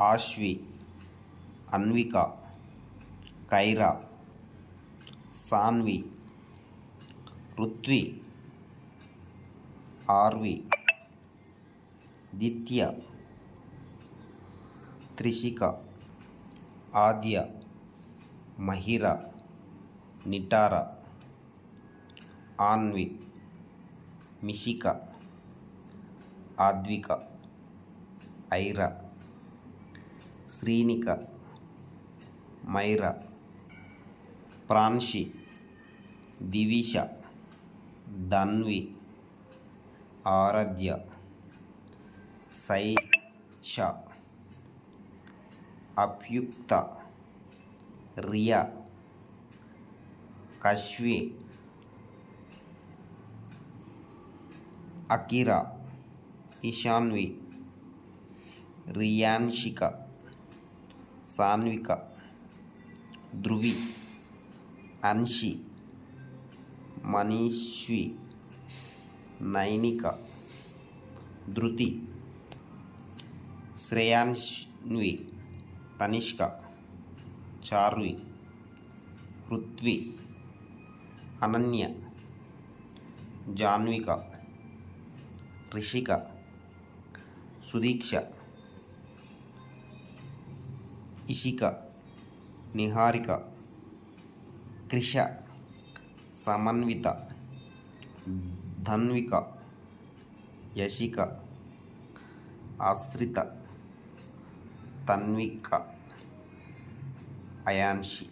ఆశ్వి Anvika Kaira Saanvi Ruthvi Aarvi Ditya Trishika Aadya Mahira Nitara Aanvi Mishika Advika Aira. Srinika Maira Pranshi Divisha Dhanvi Aaradhya Saisha Apyukta Riya Kashvi Akira Ishanvi Riyanshika Saanvika Dhruvi Anshi Manishvi Nainika Dhriti Shreyanvi Tanishq Charvi Prithvi Ananya Janvika Rishika Sudiksha. Ishika Niharika Krisha సమన్విత Dhanvika Yashika Ashrita Tanvika Ayanshi